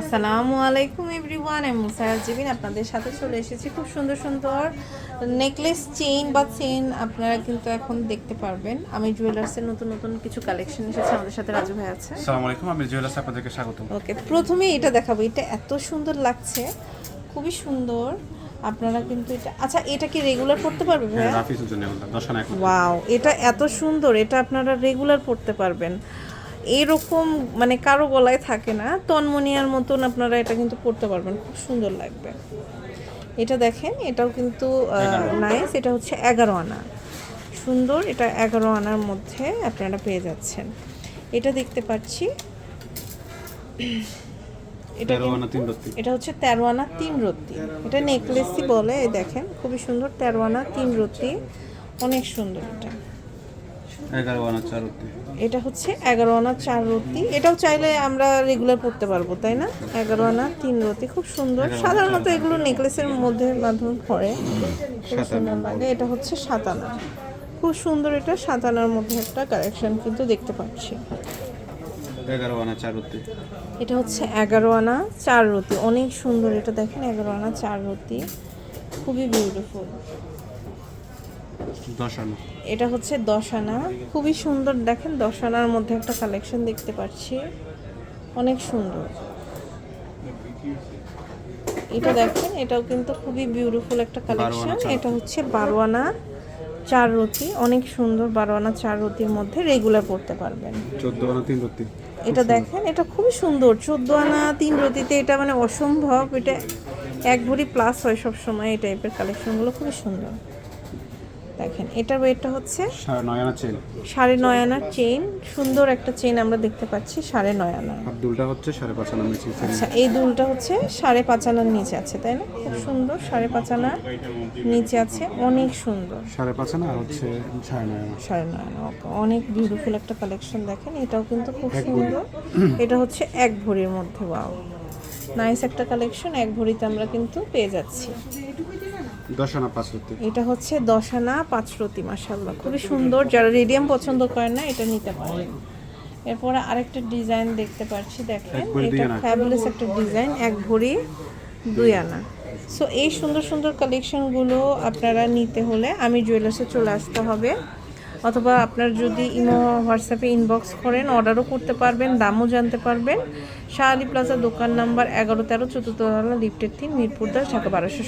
আসসালামু আলাইকুম এভরিওয়ান আমি মুসারাত জিবিন আপনাদের সাথে চলে এসেছি খুব সুন্দর সুন্দর নেকলেস চেইন বা চেইন আপনারা কিন্তু এখন দেখতে পারবেন। আমি জুয়েলার্সের নতুন নতুন কিছু কালেকশন এসেছে আমাদের সাথে রাজু ভাই আছে। আসসালামু আলাইকুম আমি জুয়েলার্স আপনাদেরকে স্বাগত ওকে প্রথমে এটা দেখাবো এটা এত সুন্দর লাগছে খুবই সুন্দর। আপনারা কিন্তু এটা আচ্ছা এটা কি রেগুলার পড়তে পারবে এখন ওয়াও এটা এত সুন্দর এটা আপনারা রেগুলার পড়তে পারবেন। এরকম মানে কারও গলায় থাকে না। তন্মনিয়ার মতন আপনারা এটা কিন্তু পড়তে পারবেন। খুব সুন্দর লাগবে। এটা দেখেন এটাও কিন্তু নাইস এটা হচ্ছে এগারো আনা। সুন্দর এটা এগারো আনার মধ্যে আপনারা পেয়ে যাচ্ছেন। এটা দেখতে পাচ্ছি। এটা হচ্ছে তেরো আনা তিন রত্তি। এটা নেকলেসই বলে দেখেন খুবই সুন্দর তেরো আনা তিন রত্তি। অনেক সুন্দর এটা এগারো আনা চার রত্তি এটা হচ্ছে এগারো আনা চার রতি এটাও চাইলে আমরা রেগুলার পড়তে পারব তাই না? এগারো আনা তিন রতি খুব সুন্দর। সাধারণত এগুলো নেকলেসের মধ্যে মাধ্যমে পড়ে খুব সুন্দর লাগে। এটা হচ্ছে সাত আনা। খুব সুন্দর এটা। সাত আনার মধ্যে একটা কালেকশন কিন্তু দেখতে পাচ্ছি। এগারো আনা চার রত্তি এটা হচ্ছে এগারো আনা চার রতি অনেক সুন্দর এটা। দেখেন এগারো আনা চার রতি খুবই বিউটিফুল দশ আনা এটা হচ্ছে দশ আনা খুবই সুন্দর দেখেন দশ আনার মধ্যে একটা কালেকশন দেখতে পাচ্ছি। অনেক সুন্দর। এটা দেখেন এটাও কিন্তু খুবই বিউটিফুল একটা কালেকশন এটা হচ্ছে বারোয়ানা চার রতি। অনেক সুন্দর বারোয়ানা চার রতির মধ্যে রেগুলার পড়তে পারবেন। চোদ্দ আনা তিন রত্তি এটা দেখেন এটা খুবই সুন্দর। চোদ্দ আনা তিন রতিতে এটা মানে অসম্ভব। এটা এক ভরি প্লাস হয় সব সময় এই টাইপের কালেকশনগুলো খুবই সুন্দর। দেখেন এটার ওয়েটটা হচ্ছে সাড়ে নয় আনার চেইন সুন্দর একটা চেইন আমরা দেখতে পাচ্ছি সাড়ে নয় আনা। আব্দুলটা হচ্ছে সাড়ে পাঁচ আনা মেশিন আচ্ছা এই দুলটা হচ্ছে সাড়ে পাঁচ আনার নিচে আছে তাই না? খুব সুন্দর সাড়ে পাঁচ আনার নিচে আছে। অনেক সুন্দর। সাড়ে পাঁচ আনা আর হচ্ছে সাড়ে নয় আনা। সাড়ে নয় আনা অনেক বিউটিফুল একটা কালেকশন দেখেন। এটাও কিন্তু খুব সুন্দর। এটা হচ্ছে এক ভরির মধ্যে ওয়াও নাইস একটা কালেকশন এক ভরিতে আমরা কিন্তু পেয়ে যাচ্ছি। দশ আনা পাঁচ রত্তি এটা হচ্ছে দশ আনা পাঁচ রতি মাসাল্লাহ খুবই সুন্দর। যারা রেডিয়াম পছন্দ করেন না এটা নিতে পারেন। এরপরে আরেকটা ডিজাইন দেখতে পাচ্ছি দেখেন। এটা। ফ্যাবুলাস একটা ডিজাইন এক ভরি দুই আনা। সো এই সুন্দর সুন্দর কালেকশনগুলো আপনারা নিতে হলে আমি জুয়েলার্সে চলে আসতে হবে। অথবা আপনার যদি ইমো হোয়াটসঅ্যাপে ইনবক্স করেন অর্ডারও করতে পারবেন দামও জানতে পারবেন। শাহ আলী প্লাজা দোকান নাম্বার এগারো তেরো চতুর্থ লিফটের তিন মিরপুর দাস ঢাকা বারোশো